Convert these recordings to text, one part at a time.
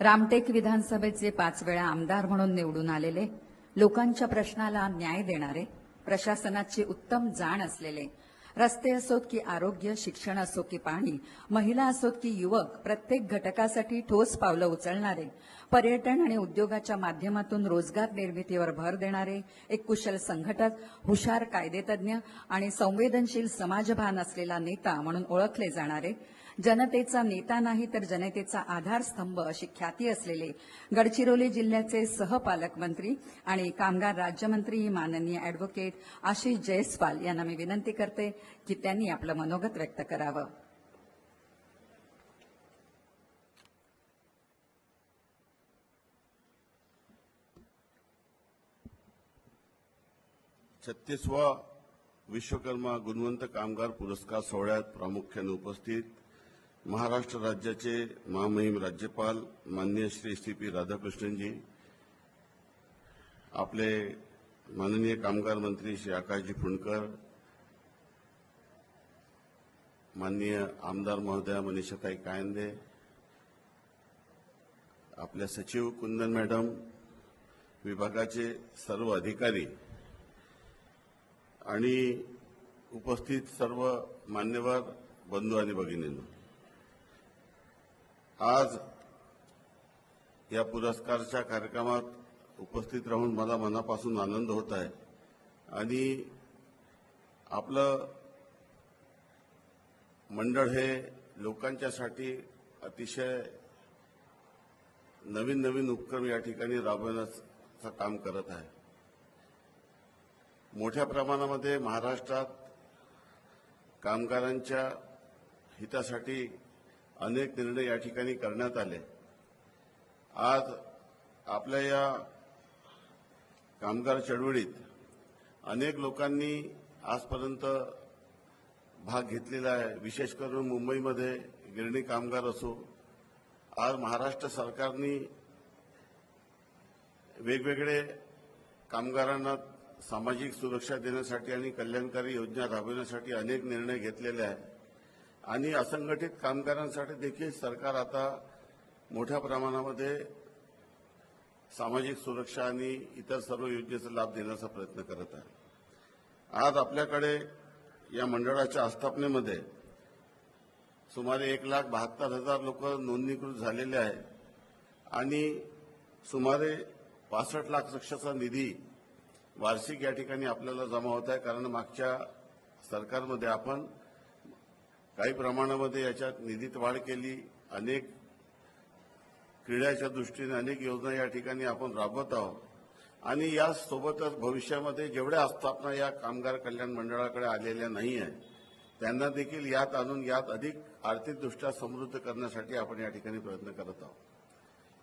रामटेक विधानसभेचे पाच वेळा आमदार म्हणून निवडून आलेले लोकांच्या प्रश्नाला न्याय देणारे प्रशासनाची उत्तम जाण असलेले रस्ते असोत की आरोग्य शिक्षण असो की पाणी महिला असोत की युवक प्रत्येक घटकासाठी ठोस पावलं उचलणारे पर्यटन आणि उद्योगाच्या माध्यमातून रोजगार निर्मितीवर भर देणारे एक कुशल संघटक हुशार कायदेतज्ञ आणि संवेदनशील समाजभान असलेला नेता म्हणून ओळखले जाणारे जनतेचा नेता नाही तर जनतेचा आधारस्तंभ अशी ख्याती असलेले गडचिरोली जिल्ह्याचे सहपालकमंत्री आणि कामगार राज्यमंत्री माननीय अॅडव्होकेट आशिष जयस्वाल यांना मी विनंती करते की त्यांनी आपलं मनोगत व्यक्त करावं. छत्तीसवा विश्वकर्मा गुणवंत कामगार पुरस्कार सोहळ्यात प्रामुख्याने उपस्थित महाराष्ट्र राज्याचे महामहिम राज्यपाल माननीय श्री सी पी राधाकृष्णनजी आपले माननीय कामगार मंत्री श्री आकाशजी फुंडकर माननीय आमदार महोदया मनीषाताई कायंदे आपल्या सचिव कुंदन मॅडम विभागाचे सर्व अधिकारी आणि उपस्थित सर्व मान्यवर बंधू आणि भगिनींना आज या पुरस्कारच्या कार्यक्रमात उपस्थित राहून मला मनापासून आनंद होत आहे. आणि आपलं मंडळ हे लोकांच्यासाठी अतिशय नवीन नवीन उपक्रम या ठिकाणी राबवण्याचं काम करत आहे. मोठ्या प्रमाणामध्ये महाराष्ट्रात कामगारांच्या हितासाठी अनेक निर्णय या ठिकाणी करण्यात आले. आज आपल्या या कामगार चळवळीत अनेक लोकांनी आजपर्यंत भाग घेतलेला आहे. विशेष करून मुंबईमध्ये गिरणी कामगार असो आज महाराष्ट्र सरकारने वेगवेगळे कामगारांना सामाजिक सुरक्षा देण्यासाठी आणि कल्याणकारी योजना राबविण्यासाठी अनेक निर्णय घेतलेले आहेत. आणि असंघटित कामगारांसाठी देखील सरकार आता मोठ्या प्रमाणामध्ये सामाजिक सुरक्षा आणि इतर सर्व योजनेचा लाभ देण्याचा प्रयत्न करत आहे. आज आपल्याकडे या मंडळाच्या आस्थापनेमध्ये सुमारे एक लाख बहात्तर हजार लोक नोंदणीकृत झालेले आहेत आणि सुमारे पासष्ट लाख लक्षाचा निधी वार्षिक या ठिकाणी आपल्याला जमा होत आहे. कारण मागच्या सरकारमध्ये आपण काही प्रमाणामध्ये याच्यात निधीत वाढ केली. अनेक क्रीडाच्या दृष्टीने अनेक योजना या ठिकाणी आपण राबवत आहोत. आणि यासोबतच भविष्यामध्ये जेवढ्या आस्थापना या कामगार कल्याण मंडळाकडे आलेल्या नाही आहेत त्यांना देखील यात आणून यात अधिक आर्थिकदृष्ट्या समृद्ध करण्यासाठी आपण या ठिकाणी प्रयत्न करत आहोत.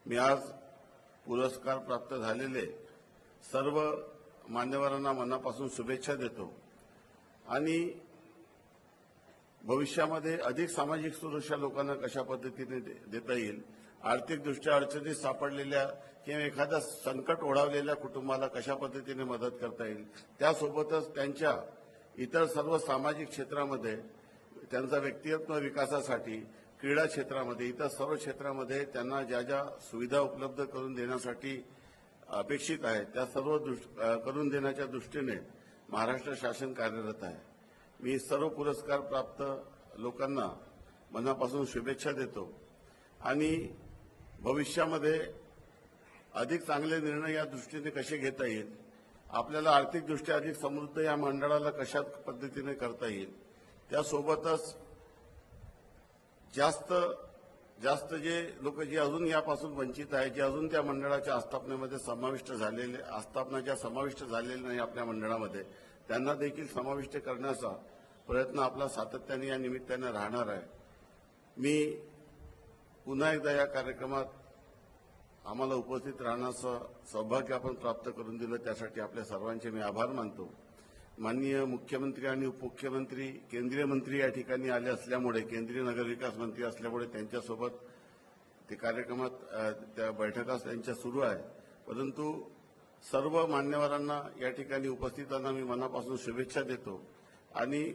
मी आज पुरस्कार प्राप्त झालेले सर्व मान्यवरांना मनापासून शुभेच्छा देतो. आणि भविष्यामध्ये अधिक सामाजिक सुरक्षा लोकांना कशा पद्धतीने दे- देता येईल? आर्थिकदृष्ट्या अडचणीत सापडलेल्या किंवा एखादा संकट ओढावलेल्या कुटुंबाला कशा पद्धतीने मदत करता येईल? त्यासोबतच त्यांच्या इतर सर्व सामाजिक क्षेत्रामध्ये त्यांचा व्यक्तिमत्व विकासासाठी क्रीडा क्षेत्रामध्ये इतर सर्व क्षेत्रामध्ये त्यांना ज्या ज्या सुविधा उपलब्ध करून देण्यासाठी अपेक्षित आहेत त्या सर्व करून देण्याच्या दृष्टीने महाराष्ट्र शासन कार्यरत आहे. मी सर्व पुरस्कार प्राप्त लोकांना मनापासून शुभेच्छा देतो. आणि भविष्यामध्ये अधिक चांगले निर्णय या दृष्टीने कसे घेता येईल? आपल्याला आर्थिकदृष्ट्या अधिक समृद्ध या मंडळाला कशा पद्धतीने करता येईल? त्यासोबतच जास्त जास्त जे लोक जे अजून यापासून वंचित आहेत जे अजून त्या मंडळाच्या आस्थापनेमध्ये समाविष्ट झालेले आस्थापना ज्या समाविष्ट झालेल्या नाही आपल्या मंडळामध्ये त्यांना देखील समाविष्ट करण्याचा प्रयत्न आपला सातत्याने या निमित्ताने राहणार आहे. मी पुन्हा एकदा या कार्यक्रमात आम्हाला उपस्थित राहण्याचं सौभाग्य आपण प्राप्त करून दिलं. त्यासाठी आपल्या सर्वांचे मी आभार मानतो. माननीय मुख्यमंत्री आणि उपमुख्यमंत्री केंद्रीय मंत्री या ठिकाणी आले असल्यामुळे केंद्रीय नगरविकास मंत्री असल्यामुळे त्यांच्यासोबत ते कार्यक्रमात त्या बैठका त्यांच्या सुरू आहे. परंतु सर्व मान्यवरांना या ठिकाणी उपस्थितांना मी मनापासून शुभेच्छा देतो. आणि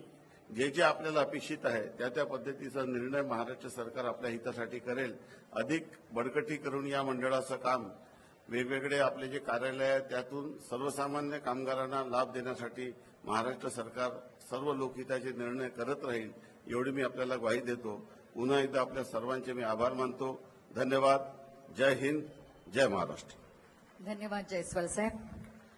जे जे आपल्याला अपेक्षित आहे त्या त्या पद्धतीचा निर्णय महाराष्ट्र सरकार आपल्या हितासाठी करेल. अधिक बडकटी करून या मंडळाचं काम वेगवेगळे आपले जे कार्यालय आहे त्यातून सर्वसामान्य कामगारांना लाभ देण्यासाठी महाराष्ट्र सरकार सर्व लोकहिताचे निर्णय करत राहील एवढी मी आपल्याला ग्वाही देतो. पुन्हा एकदा आपल्या सर्वांचे मी आभार मानतो. धन्यवाद. जय हिंद. जय महाराष्ट्र. धन्यवाद जयस्वाल साहेब.